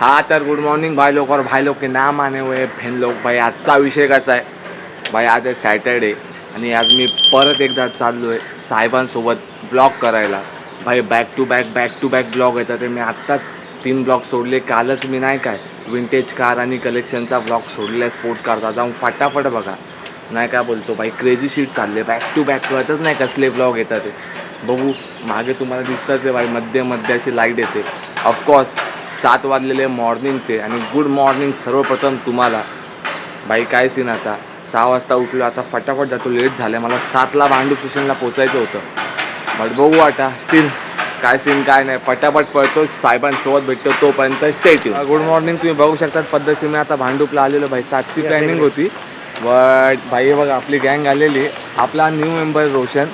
हा तर good morning भाई लोक और भाई लोग के नाम आने हुए फेन लोक भाई आजचा विषय कसा आहे भाई आज आहे सॅटर्डे आणि आज मी परत एकदा चाललो आहे साहेबांसोबत ब्लॉग करायला. भाई back to back back to back blog येतात ते मी आत्ताच तीन ब्लॉग सोडले. कालच मी नाही काय विंटेज कार आणि कलेक्शनचा ब्लॉग सोडला स्पोर्ट्स कारचा जाऊन फटाफट बघा. नाही काय बोलतो भाई क्रेझी शीट चालले बॅक टू बॅक कळतच नाही कसले ब्लॉग येतात ते. बघू मागे तुम्हाला दिसतंच आहे भाई मध्ये मध्ये अशी लाइट येते ऑफकोर्स सात वाजलेले मॉर्निंगचे आणि गुड मॉर्निंग सर्वप्रथम तुम्हाला. बाई काय सीन आता? सहा वाजता उठलो आता फटाफट जातो. लेट झालं मला सातला भांडूप स्टेशनला पोचायचं होतं. बट बघू आता. स्टील काय सीन काय नाही. पटापट पळतो. साहेबांसोबत भेटतो. तोपर्यंत स्टेट गुड मॉर्निंग तुम्ही बघू शकतात पद्धतीने. आता भांडूपला आलेलो भाई सातची प्लॅनिंग होती. बट भाई बघा आपली गँग आलेली. आपला न्यू मेंबर रोशन.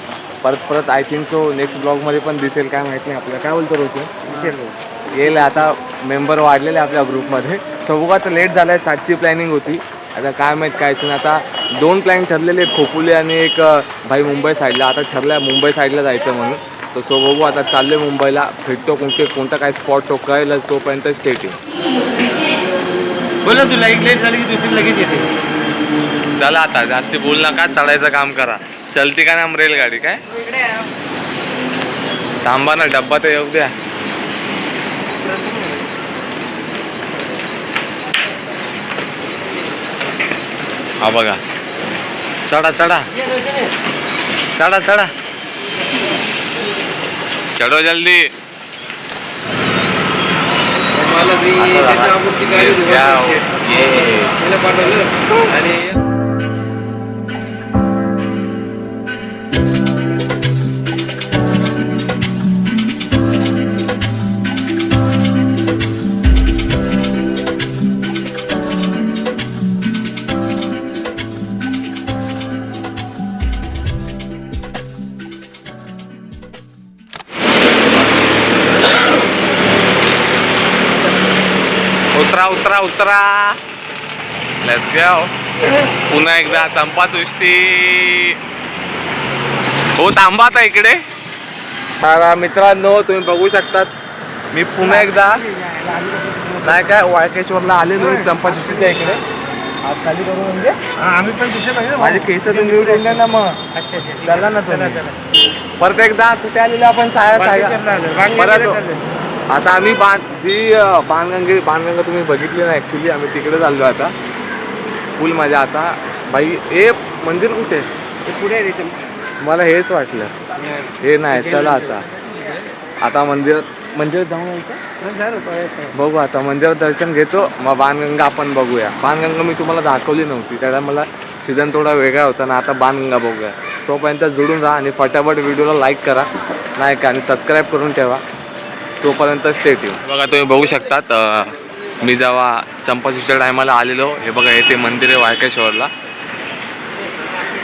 परत परत आय थिंक सो नेक्स्ट ब्लॉगमध्ये पण दिसेल काय माहीत नाही आपल्याला. काय बोलतो रोशन येईल आता मेंबर वाढलेले आपल्या ग्रुपमध्ये सो बघू आता लेट झालाय सातची प्लॅनिंग होती. आता काय माहीत काय सीन आता दोन प्लॅन ठरलेले आहेत खोपोली आणि एक भाई मुंबई साईडला आता ठरलं आहे मुंबई साईडला जायचं म्हणून. तर सो बघू आता चालले मुंबईला. भेटतो कोणते कोणता काय स्पॉट तो कळेलच तोपर्यंत स्टेट बोला तू लाइट लेट झाली की दुसरी लगेच येते. चला आता जास्ती बोल नका चढायचं काम करा. चलती का नाम रेलगाडी काय? थांबा ना डब्बा तर येऊ द्या. हा बघा. चढा चढा. चढा चढा. चढो जल्दी. असं झालं. Yes, पाठवलं. आणि उतरा. लेट्स गो पुन्हा एकदा चंपा सृष्टी. हो थांबा आता इकडे. तर मित्रांनो तुम्ही बघू शकतात. मी पुन्हा एकदा नाही काय वाळकेश्वरला आलेलो आहे चंपा सृष्टीच्या इकडे. हात खाली करू म्हणजे. आम्ही पण तिथे पाहिजे माझे केस तुम्ही उडले ना मग. चला ना चला तुम्ही. चला परत एकदा कुठे आलेलो आपण? साया परत. आता आम्ही बाण जी बाणगंगे बाणगंगा तुम्ही बघितली ना ॲक्च्युली आम्ही तिकडे चाललो आता. फुल मजा आता. बाई ए मंदिर कुठे? पुढे मला हेच वाटलं. हे नाही चला आता. आता मंदिर मंदिरात जाऊन बघू आता मंदिरात दर्शन घेतो. मग बाणगंगा आपण बघूया. बाणगंगा मी तुम्हाला दाखवली नव्हती. त्याला मला सीझन थोडा वेगळा होता ना आता बाणगंगा बघूया. तोपर्यंत जुडून राहा आणि फटाफट व्हिडिओला लाईक करा. नाही का आणि सबस्क्राईब करून ठेवा. तोपर्यंत स्टेट येऊ बघा तुम्ही बघू शकतात मी जेव्हा चंपाशीच्या टायमाला आलेलो हे बघा हे ते मंदिर आहे वाळकेश्वरला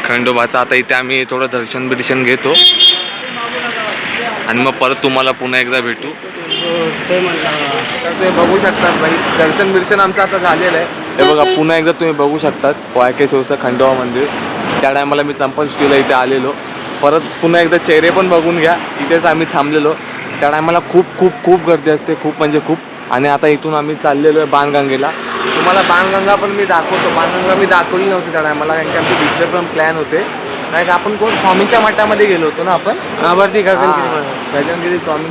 खंडोबाचं आता इथे आम्ही थोडं दर्शन बिर्शन घेतो. आणि मग परत तुम्हाला पुन्हा एकदा भेटू. तुम्ही बघू शकतात भाई. दर्शन बिर्शन आमचं आता झालेलं आहे. हे बघा पुन्हा एकदा तुम्ही बघू शकतात वाळकेश्वरचं खंडोबा मंदिर. त्या टायमाला मी चंपाशीला इथे आलेलो. परत पुन्हा एकदा चेहरे पण बघून घ्या. इथेच आम्ही थांबलेलो. त्या टायमाला खूप खूप खूप गर्दी असते खूप म्हणजे खूप. आणि आता इथून आम्ही चाललेलो आहे बाणगंगेला. तुम्हाला बाणगंगा पण मी दाखवतो. बाणगंगा मी दाखवली नव्हती त्या टायमाला कारण की आमचे दुसरे पण प्लॅन होते. नाही का आपण कोण? स्वामींच्या मठामध्ये गेलो होतो ना आपण? आभारती हा, गगनगिरी स्वामी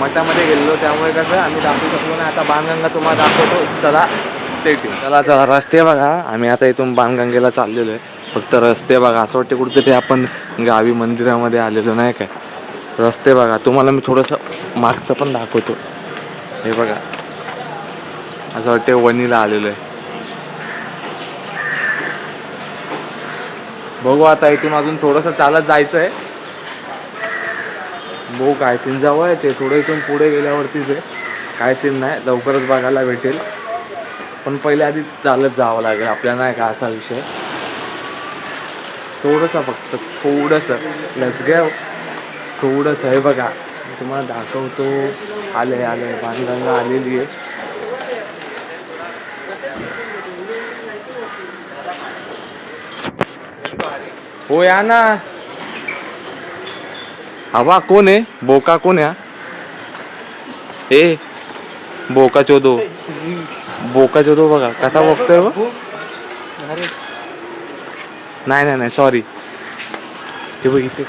मठामध्ये गेलेलो. त्यामुळे कसं आम्ही दाखवू शकलो नाही. आता बाणगंगा तुम्हाला दाखवतो. चला. स्टेट चला चला. रस्ते बघा. आम्ही आता इथून बाणगंगेला चाललेलो आहे. फक्त रस्ते बघा. असं वाटतं कुठेतरी आपण गावी मंदिरामध्ये आलेलो नाही काय? रस्ते बघा तुम्हाला मी थोडंसं मागचं पण दाखवतो. हे बघा. असं वाटते वणीला आलेलो आहे. बघू आता इथून अजून थोडंसं चालत जायचं आहे बघू काय सीन जवळच आहे थोडं इथून पुढे गेल्यावरतीच आहे. काय सीन नाही लवकरच बघायला भेटेल. पण पहिले आधी चालत जावं लागेल आपल्याला नाही का असा विषय. थोडंसं फक्त थोडंसं. लस घ्या थोडंसं आहे बघा तुम्हाला दाखवतो. आलंय आलंय बाणगंगा आलेली आहे. हो या ना. हवा कोण आहे? बोका कोण आहे ए बोका चोदो. बोका चोदो बघा कसा बघतोय नाही नाही नाही सॉरी ते बघितले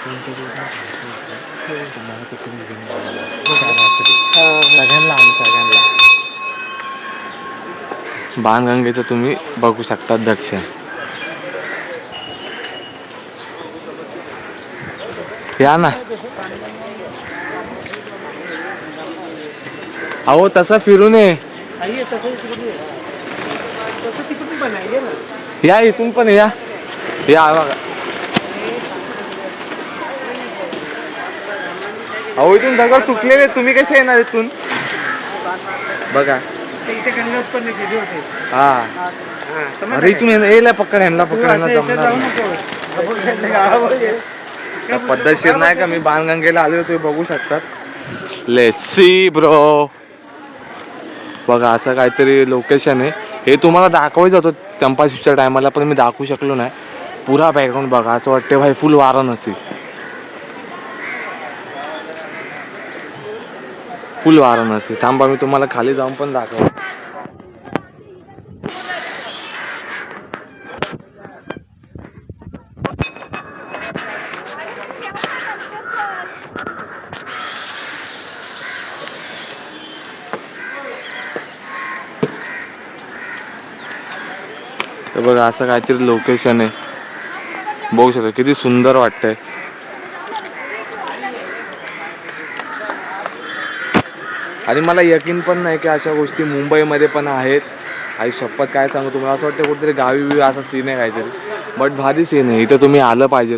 बाणगंगेचं तुम्ही बघू शकता दर्शन. या ना. अहो तसं फिरून नये. या इथून पण या. या बघा. अहो इथून दगड तुटलेले तुम्ही कसे येणार इथून? बघा. हा. अरे? इथून येणं- येला पकड ह्यांना पकड ह्यांना जमणार नाही. पद्धतशीर नाही का? मी बाणगंगेला आलो तुम्ही बघू शकतात. लेसी ब्रो बघा असं काहीतरी लोकेशन आहे. हे तुम्हाला दाखवायचं होतं चंपाशीच्या टायमाला पण मी दाखवू शकलो नाही. पुरा बॅकग्राऊंड बघा असं वाटतं भाई फुल वाराणसी फुल वाराणसी. थांबा मी तुम्हाला खाली जाऊन पण दाखव तर बघा असं काहीतरी लोकेशन आहे. बघू शकता किती सुंदर वाटतंय. आणि मला यकीन पण नाही की अशा गोष्टी मुंबईमध्ये पण आहेत. आई शपथ काय सांगू तुम्हाला? असं वाटतं कुठेतरी गावी बिवी असा सीन आहे काहीतरी. बट भारी सीन आहे. इथं तुम्ही आलं पाहिजे.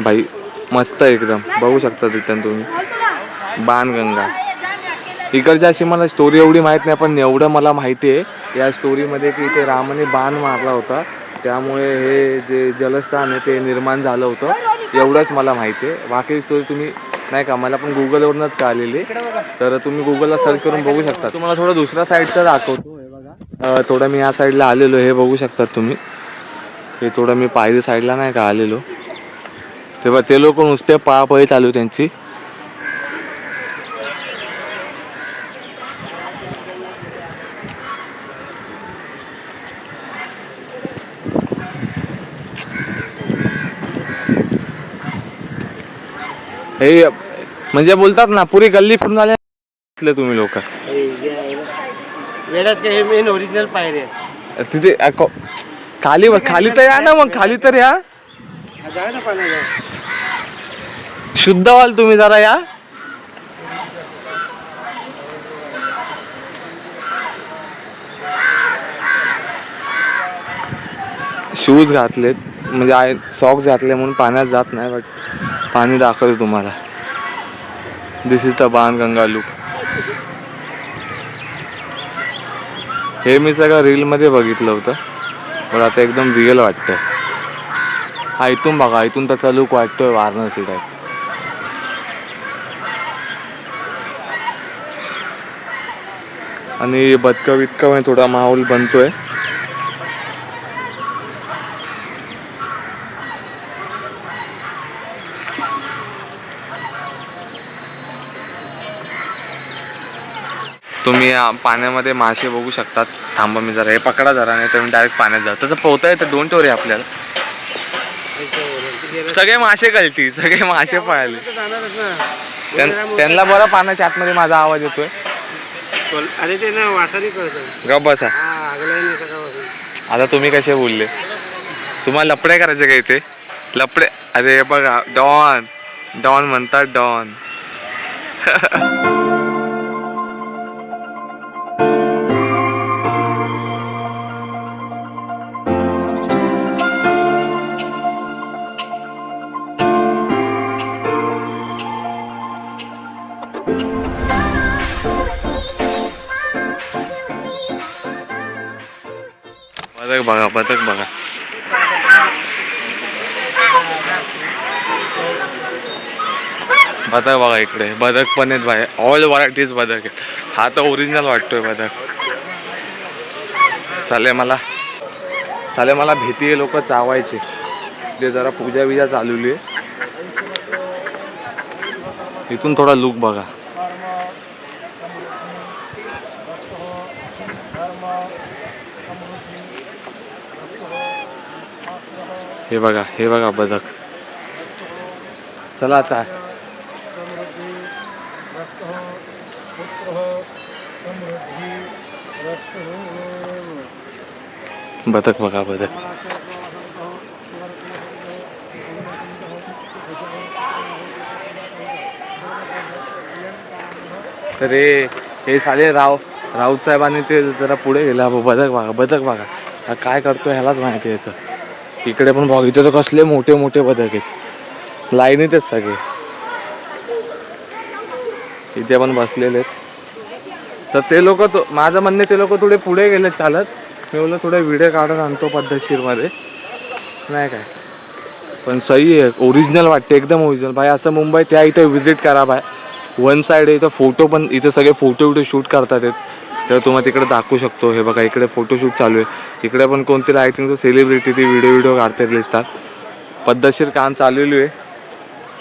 भाई मस्त आहे एकदम. बघू शकता तिथं तुम्ही. बाणगंगा. इकडची अशी मला स्टोरी एवढी माहीत नाही पण एवढं मला माहिती आहे. या स्टोरीमध्ये की इथे रामाने बाण मारला होता. त्यामुळे हे जे जलस्थान आहे ते निर्माण झालं होतं. एवढंच मला माहिती आहे. बाकी स्टोरी तुम्ही नाही का मला पण गुगलवरूनच कळालेली. तर तुम्ही गुगलला सर्च करून बघू शकता तुम्हाला थोडं दुसऱ्या साईडचं दाखवतो हे बघा. थोडं मी या साईडला आलेलो हे बघू शकतात तुम्ही. हे थोडं मी पायरी साईडला नाही का आलेलो. तेव्हा ते लोक नुसते पळापळी चालू त्यांची. हे म्हणजे बोलतात ना पुरी गल्ली फिरून आले तुम्ही लोक. वेळात काय हे मेन ओरिजिनल पायरे तिथे अ, को- खाली खाली तर या ना मग खाली तर या. शुद्ध व्हाल तुम्ही जरा या. शूज घातलेत म्हणजे आय सॉक्स घातले म्हणून पाण्यात जात नाही बट पाणी दाखवतो तुम्हाला. This is the Banganga look हे मी सगळं रीलमध्ये बघितलं होतं. पण आता एकदम रिअल वाटतंय. हा इथून बघा इथून त्याचा लूक वाटतोय वाराणसी टाईप आणि बदकं बितकं म्हणजे थोडा माहोल बनतोय. तुम्ही पाण्यामध्ये मासे बघू शकतात. थांबा मी जरा हे पकडा जरा नाही तर मी डायरेक्ट पाण्यात जा तसं पोहता येतं दोन टोरे आपल्याला. सगळे मासे कळती सगळे मासे पळाले. त्यांना बरं पाण्याच्या आतमध्ये माझा आवाज येतोय. अरे ते ना वासाने कळतं. बसा. आता तुम्ही कसे बोलले? तुम्हाला लपडे करायचे का इथे? लपडे अरे बघा डॉन. डॉन म्हणतात डॉन. बघा बदक बघा. बदक बघा इकडे बदक पण आहेत बाहेर. ऑल व्हरायटीज बदक आहेत. हा तर ओरिजिनल वाटतोय बदक. चालेल मला. चालेल मला भीती आहे लोक चावायचे. ते जरा पूजा बिजा चालवली आहे. इथून थोडा लुक बघा. हे बघा हे बघा बदक. चला आता. बदक बघा बदक. तर हे हे साले राव राऊत साहेबांनी ते जरा पुढे गेला. बदक बघा बदक बघा. काय करतो ह्यालाच माहिती याचं. इकडे पण बघ इथे तर कसले मोठे मोठे बदक आहेत. लाईनीत आहेत सगळे. इथे पण बसलेले आहेत. तर ते लोक तो माझं म्हणणे ते लोक थोडे पुढे गेले चालत. मी बोललो थोडे व्हिडिओ काढून आणतो पद्धतशीरमध्ये नाही काय. पण सही आहे ओरिजिनल वाटते एकदम ओरिजिनल भाई असं मुंबई त्या इथे व्हिजिट करा भाई. वन साईड आहे इथं फोटो पण इथे सगळे फोटो विटो शूट करतात आहेत. तर तुम्हाला तिकडे दाखवू शकतो. हे बघा इकडे फोटोशूट चालू आहे. इकडे पण कोणतरी आय थिंक सेलिब्रिटी ती व्हिडिओ व्हिडिओ काढतात दिसतात पद्धतशीर काम चाललेलं आहे.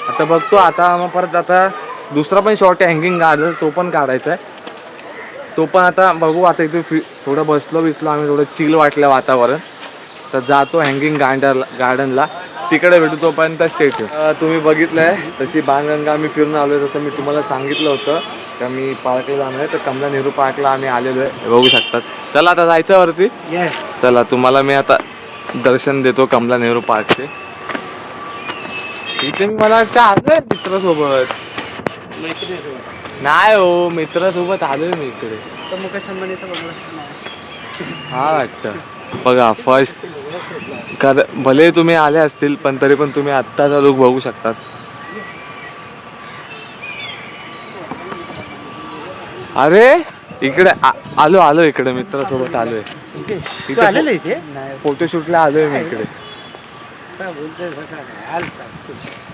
आता बघतो आता मग परत आता दुसरा पण शॉर्ट आहे हँगिंग गार्डन तो पण काढायचा आहे. तो पण आता बघू आता इथे फि थोडं बसलो बिसलो आम्ही थोडं चिल वाटलं वातावरण. तर जातो हँगिंग गार्डन गार्डनला तिकडे भेटू तोपर्यंत स्टेट तुम्ही बघितलं आहे तशी बाणगंगा आम्ही फिरून आलो आहे जसं मी तुम्हाला सांगितलं होतं. का मी पार्कला जाणार आहे तर कमला नेहरू पार्कला आम्ही आलेलो आहे. बघू शकतात. चला आता जायचं वरती? येस चला तुम्हाला मी आता दर्शन देतो कमला नेहरू पार्कचे. इथे मी मला वाटतं आलोय मित्रासोबत. नाही हो मित्रासोबत आलोय मी इकडे. तर मुकेश अंबानीचा बंगला हा वाटतं. बघा फर्स्ट कर भले तुम्ही आले असतील पण तरी पण तुम्ही आत्ताचा लुक बघू शकतात. अरे इकडे आलो आलो इकडे मित्रासोबत आलोय. इथे फोटोशूटला आलोय मी इकडे.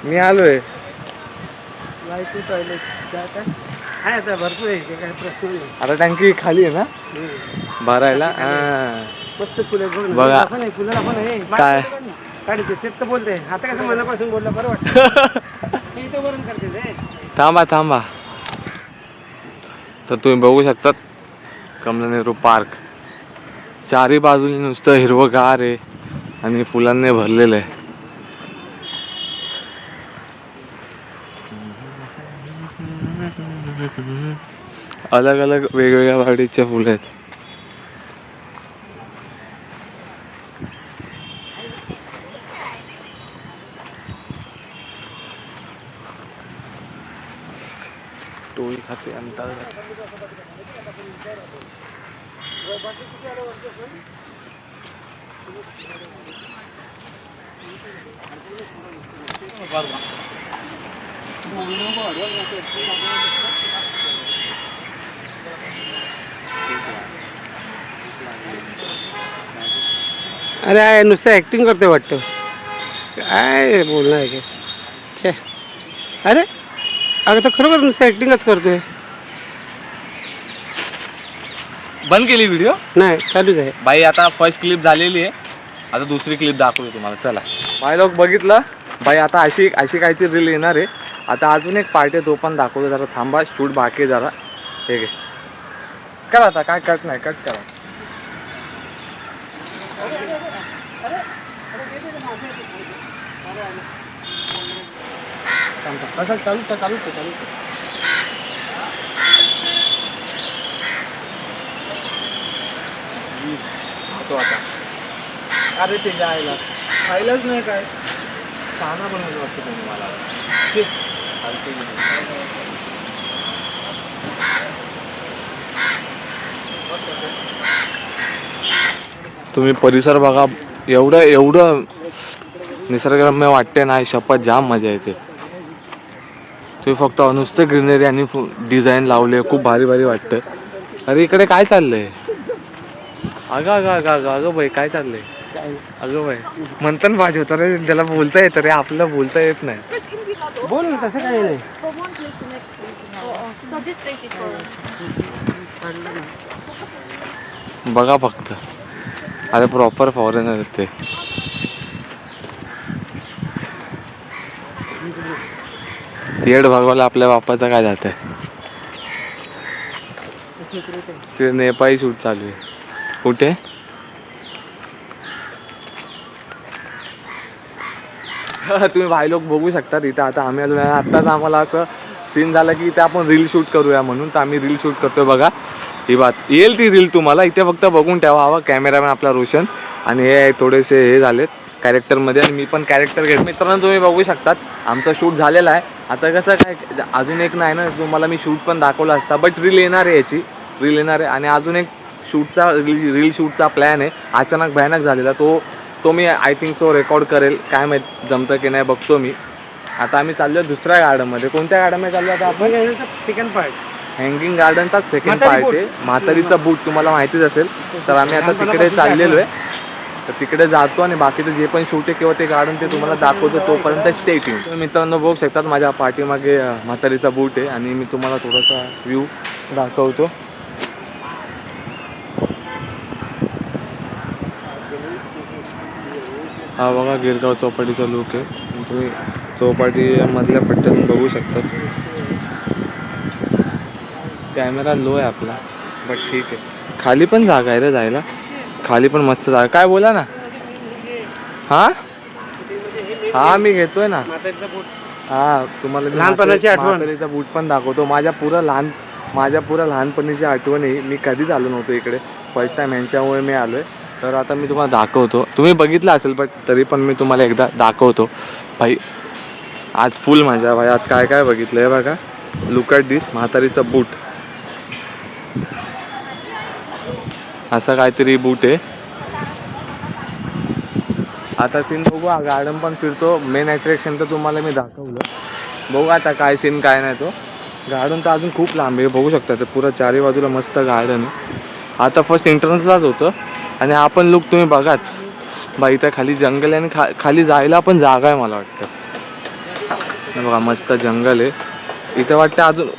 मी आलोय. आता. टँकी खाली आहे ना. भरायला? हा. मस्त फुलं बघ ना. बघा. आपण आहे, फुलाला पण आहे. काय? काढते तेच तर बोलते आता कसं मनापासून बोललं बरं वाटतं. मी इथं वरून करते ते थांबा थांबा. तर तुम्ही बघू शकतात कमला नेहरू पार्क. चारी बाजूने नुसतं हिरवंगार आहे आणि फुलांनी भरलेलं आहे. अलग अलग वेगवेगळ्या वाढीचे फुलं आहेत. टोळी अरे नुसतं ॲक्टिंग करते वाटतं. काय बोलणं आहे का अरे अगं तर खरोखर नुसतं ॲक्टिंगच करतोय. बंद केली व्हिडिओ नाही चालूच आहे. बाई आता फर्स्ट क्लिप झालेली आहे. आता दुसरी क्लिप दाखवतो तुम्हाला. चला. बाय लोक बघितलं? बाई आता अशी अशी काहीतरी रील येणार आहे. आता अजून एक पार्ट आहे तो पण दाखवतो जरा. थांबा शूट बाकी आहे जरा. ठीक आहे करा आता काय कट नाही कट करा. कसं चालू चालू चालू. तो आता अरे ते जायला. खायलाच नाही काय? शहाणा बनवलं वाटतं तुम्ही मला. शी, फालतू तुम्ही परिसर बघा. एवढं एवढं निसर्गरम्य वाटते ना शपथ जाम मजा येते. तुम्ही फक्त नुसते ग्रीनरी आणि डिझाईन लावले खूप भारी भारी वाटतं अरे इकडे काय चाललंय? अगं अगं अगं अगं अगं बाई काय चाललंय? अगं बाई. म्हणताना पाहिजे होतं रे त्याला बोलता येतं रे आपल्याला बोलता येत नाही. बोल ना तसं काही नाही. From one place to next place. So this place is for. बघा फक्त. अरे प्रॉपर फॉरेनर ते. येड भागवायला आपल्या बापाचं काय जात आहे ते नेपाळी शूट चालू आहे. कुठे? तुम्ही भाई लोक बघू शकता इथं आता आम्ही अजून आत्ताच आम्हाला असं सीन झालं की इथे आपण रील शूट करूया म्हणून. तर आम्ही रील शूट करतोय बघा. ही बात येईल ती रील तुम्हाला. इथे फक्त बघून ठेवा हवा. कॅमेरामॅन आपला रोशन. आणि हे थोडेसे हे झालेत कॅरेक्टरमध्ये आणि मी पण कॅरेक्टर घेत मित्रांनो तुम्ही बघू शकतात. आमचा शूट झालेला आहे. आता कसं काय अजून एक नाही ना. तुम्हाला मी शूट पण दाखवला असता. बट रील येणार आहे याची. रील येणार आहे. आणि अजून एक शूटचा रील रील शूटचा प्लॅन आहे. अचानक भयानक झालेला तो तो मी आय थिंक सो रेकॉर्ड करेल काय माहीत जमतं की नाही बघतो मी. आता आम्ही चाललो दुसऱ्या गार्डनमध्ये कोणत्या गार्डनमध्ये चाललो आता आपण? सेकंड पार्ट हँगिंग गार्डनचा सेकंड पार्ट आहे. म्हातारीचा बूट तुम्हाला माहितीच असेल. तर आम्ही आता तिकडे चाललेलो आहे तर तिकडे जातो आणि बाकीचं जे पण शूट आहे किंवा ते गार्डन ते तुम्हाला दाखवतो तोपर्यंत स्टे ट्यून मित्रांनो बघू शकतात माझ्या पाठीमागे म्हातारीचा बूट आहे आणि मी तुम्हाला थोडासा व्ह्यू दाखवतो. हा बघा गिरगाव चौपाटीचा लुक आहे. तुम्ही चौपाटी मधल्या पट्ट्यातून बघू शकतात कॅमेरा लो आहे आपला बट ठीक आहे. खाली पण जागा आहे रे जायला. खाली पण मस्त जागा काय बोला ना? हा? हा मी घेतोय ना. हा तुम्हाला लहानपणाची आठवण. बूट पण दाखवतो. माझ्या पुरा लहान माझ्या पुरा लहानपणीची आठवण आहे. मी कधीच आलो नव्हतो इकडे. फर्स्ट टाइम यांच्यामुळे मी आलोय. तर आता मी तुम्हाला दाखवतो. तुम्ही बघितलं असेल बट तरी पण मी तुम्हाला एकदा दाखवतो. भाई आज फुल माझ्या भाई आज काय काय बघितलं आहे बघा. लुक दिस म्हातारीचा बूट असं काहीतरी बूट आहे. आता सीन बघू गार्डन पण फिरतो. मेन अट्रॅक्शन तर तुम्हाला मी दाखवलं. बघू आता काय सीन काय नाही तो. गार्डन तर अजून खूप लांब आहे. बघू शकता पुरा चारी बाजूला मस्त गार्डन आहे. आता फर्स्ट एंट्रन्सलाच होतं. आणि हा पण लुक तुम्ही बघाच. बा इथं खाली जंगल आहे आणि खा खाली जायला पण जागा आहे मला वाटतं. बघा मस्त जंगल आहे. इथं वाटतं अजून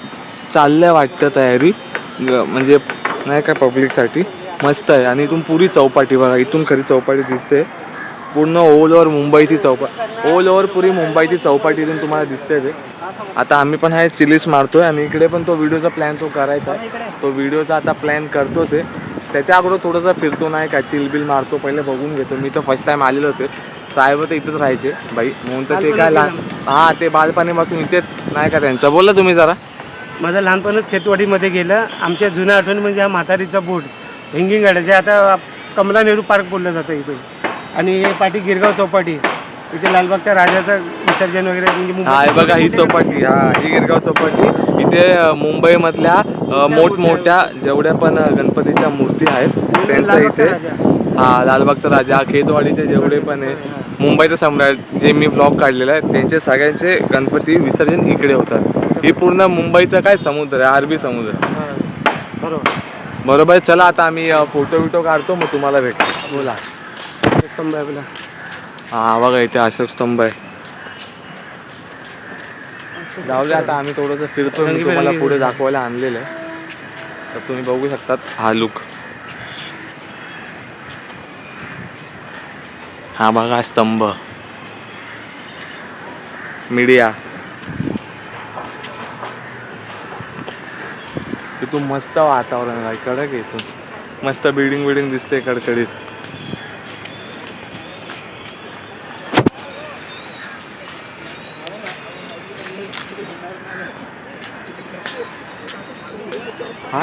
चाललंय वाटतं तयारी. म्हणजे नाही काय पब्लिकसाठी मस्त आहे. आणि इथून पुरी चौपाटी बघा इथून खरी चौपाटी दिसते. पूर्ण ऑल ओव्हर मुंबईची चौपाटी ऑल ओव्हर पुरी मुंबईची चौपाटी इथून तुम्हाला दिसते ते. आता आम्ही पण आहे चिलीस मारतोय. आणि इकडे पण तो व्हिडिओचा प्लॅन तो करायचा तो व्हिडिओचा आता प्लॅन करतोच आहे. त्याच्या अगोदर थोडंसं फिरतो नाही का चिलबिल मारतो पहिले बघून घेतो. मी तर फर्स्ट टाइम आलेलो होते. साहेब तर इथंच राहायचे. बाई म्हणून तर ते काय लहान हां ते बालपणीपासून इथेच. नाही का त्यांचं? बोला तुम्ही जरा. माझं लहानपणच खेतवाडीमध्ये गेलं. आमच्या जुन्या आठवणी म्हणजे हा म्हातारीचा बोट हिंगिंग गाड्याचे आता कमला नेहरू पार्क बोललं जातं इथे. आणि हे पाठी गिरगाव चौपाटी इथे लालबागच्या राजाचं विसर्जन वगैरे म्हणजे बघा ही चौपाटी. हा ही गिरगाव चौपाटी. इथे मुंबईमधल्या मोठमोठ्या जेवढ्या पण गणपतीच्या मूर्ती आहेत. त्यांचं इथे. हा लालबागचा राजा. खेतवाडीचे जेवढे पण आहे. मुंबईचा सम्राट जे मी ब्लॉग काढलेला आहे त्यांचे सगळ्यांचे गणपती विसर्जन इकडे होतात. ही पूर्ण मुंबईचा काय समुद्र आहे? अरबी समुद्र बरोबर. बरोबर चला आता आम्ही फोटो बिटो काढतो मग तुम्हाला भेटतो. बोला. स्तंभ आहे आपला. हा बघा इथे अशोक स्तंभ आहे. जाऊ दे आता आम्ही थोडंसं फिरतो मी तुम्हाला पुढे. दाखवायला आणलेलं आहे. तर तुम्ही बघू शकतात हा लुक हा बघा स्तंभ. मीडिया. इथून मस्त वातावरण आहे. कडक आहे इथून. मस्त बिल्डिंग बिल्डिंग दिसते कडकडीत.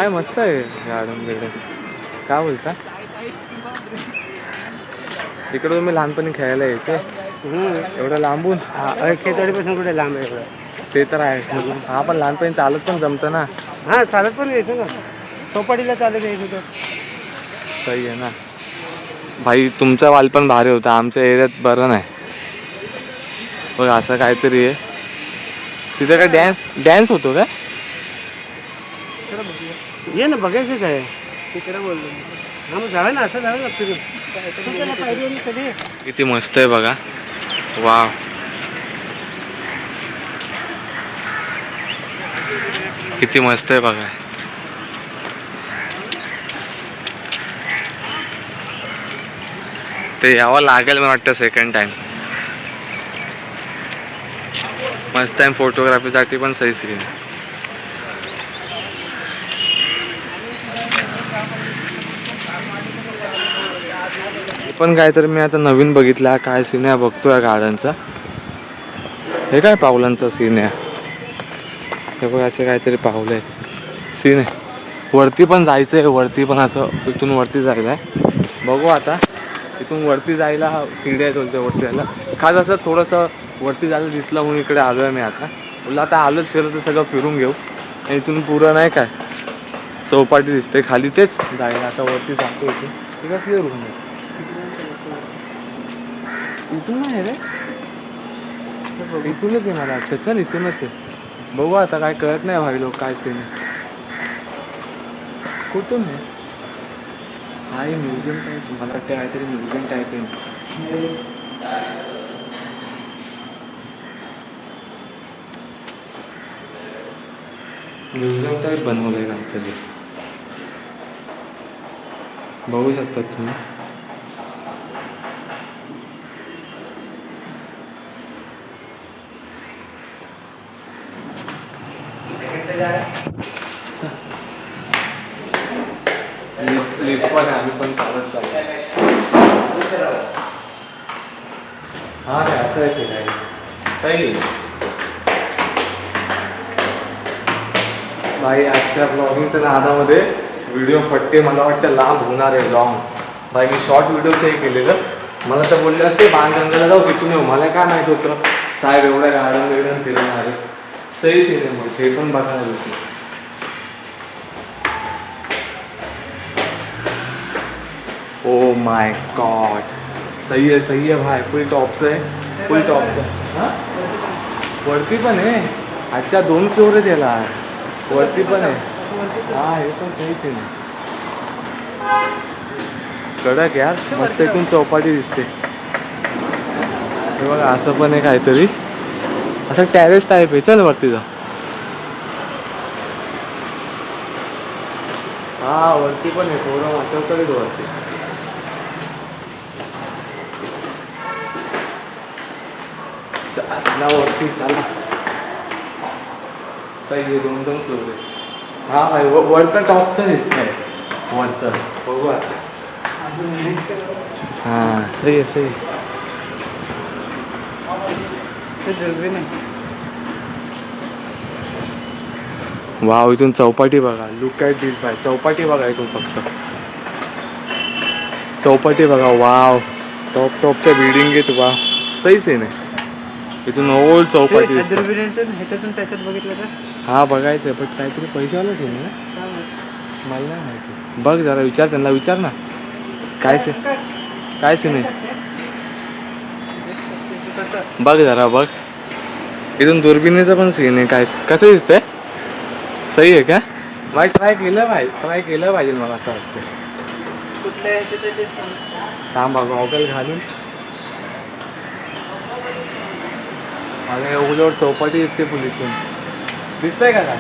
हाय मस्त आहे गार्डन बिल्डन काय बोलता? इकडे तुम्ही लहानपणी खेळायला यायचे. एवढं लांबून? हा, खेतवाडीपासून कुठे लांब आहे एवढं ते तर आहे. हा पण लहानपणी चालत पण जमतं ना. हां चालत पण यायचं ना. चौपाटीला चालत यायचं तर. सही आहे ना. भाई तुमचं बालपण भारी होतं. आमच्या एरियात बरं नाही. बघ असं काहीतरी आहे. तिथे काय डॅन्स डॅन्स होतो काय? ये ना बघायचंच आहे. तिकडे बोललो हां मग जाऊया ना असं ना फिरून. कधी किती मस्त आहे बघा. वा किती मस्त आहे बघा. ते यावं लागेल मला वाटतं सेकंड टाइम मस्त आहे फोटोग्राफीसाठी पण सही स्क्रीन पण काहीतरी मी आता नवीन बघितला काय सीन आहे बघतोय गार्डनचा. हे काय पावलांचा सीन आहे? हे बघ असे काहीतरी पावलं आहे सीन आहे. वरती पण जायचं आहे वरती पण असं इथून वरती जायचं आहे बघू आता. इथून वरती जायला सीडी आहे तुमच्या वरती जायला. खास असं थोडंसं वरती जायला दिसलं म्हणून इकडे आलो आहे मी आता. बोललं आता आलोच फिरत तर सगळं फिरून घेऊ. आणि इथून पुरं नाही काय? चौपाटी दिसते. खाली तेच जायला. आता वरती जातो इथून. ठीक कसली रूम आहे इथून नाही रे. इथूनच आहे. मला वाटतं चल इथूनच आहे बघू आता काय कळत नाही भाई लोक काय सीन आहे. कुठून आहे? हा हे म्युझियम टाईप मला वाटतं काहीतरी म्युझियम टाईप आहे. म्युझियम टाईप बनवलंय काहीतरी बघू शकतात तुम्ही लिफ्ट लिफ्ट पण आहे, आम्ही पण चालत चाललो हा काय असं आहे ते काय सही भाई आजच्या ब्लॉगिंगच्या नादामध्ये व्हिडिओ फटते मला वाटतं लांब होणार आहे लॉंग भाई मी शॉर्ट व्हिडिओच हे केलेलं. मला तर बोलले असते बाणगंगाला जाऊ तिथून येऊ हो. मला काय माहीत होतं? साहेब एवढ्या गार्डन बिर्डन फिरवणार आहे सही सीन आहे मग ते पण बघायला होते ओ माय गॉड सही आहे सही आहे भाई. फुल टॉपचं आहे. फुल टॉपचं हां? वरती पण आहे. आजच्या दोन फ्लोर आहे त्याला वरती पण आहे. हा हे पण सही सीन आहे. कडक यार. मस्त इथून चौपाटी दिसते. हे बघा असं पण आहे काहीतरी. असं टॅरेस टाईप आहे. चल वरती जा. हा वरती पण आहे. थोडं वाचवतरीच वरती. चला वरती चला. सही आहे दोन दोन फ्लोर आहे हा भाई व- वरचं टॉपचं दिसतंय. वरचं. बघू आता. हां सही आहे सही आहे. वाव इथून चौपाटी बघा. Look at this bye Chowpatty बघा इथून फक्त. चौपाटी बघा. वाव. टॉप टॉपच्या बिल्डिंग आहेत वा सहीच आहे नाही इथून ओल्ड चौपाटी दिसते ह्याच्यातून त्याच्यात बघितलं तर? हा बघायचं बट काहीतरी पैशावालाच आहे ना? मला नाही माहिती. बघ जरा विचार त्यांना विचार ना. काय से काय? सीन आहे? बघ जरा बघ. इथून दुर्बिणीचं पण सीन आहे. काय कसं दिसतंय? सही आहे का? भाई ट्राय केलं पाहिजे ट्राय केलं पाहिजे मला असं वाटतं थांबा गॉगल घालून. मला एवढ्यावर चौपाटी दिसते पोलिसून दिसतंय का काय?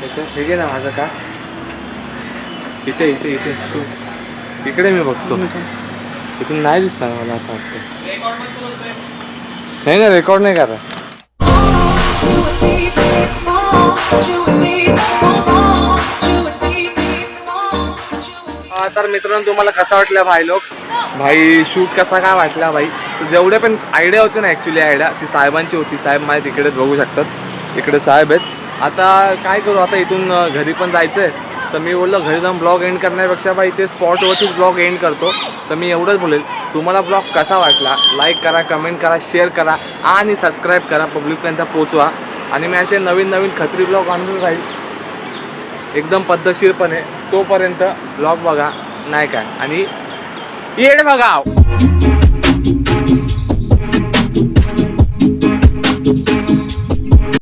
त्याच्यात हे घे ना माझं का? इथे इथे इथे तू. इकडे मी बघतो. इथून नाही दिसणार मला असं वाटतं. नाही ना रेकॉर्ड नाही करा तर मित्रांनो तुम्हाला कसा वाटला भाई लोक? भाई शूट कसा काय वाटला भाई? जेवढे पण आयडिया होते ना ॲक्च्युली आयडिया ती साहेबांची होती. साहेब माझ्या तिकडेच बघू शकतात. इकडे साहेब आहेत. आता काय करू? आता इथून घरी पण जायचं आहे तर मी बोललो घरी जाऊन ब्लॉग एंड करण्यापेक्षा भाई इथे स्पॉटवरतीच ब्लॉग एंड करतो. तर मी एवढंच बोलेल. तुम्हाला ब्लॉग कसा वाटला? लाईक करा कमेंट करा शेअर करा आणि सबस्क्राईब करा. पब्लिकपर्यंत पोचवा आणि मी असे नवीन नवीन खत्री ब्लॉग आणून राहील. एकदम पद्धतशीरपणे. तोपर्यंत ब्लॉग बघा. नाही काय. आणि येड बघा.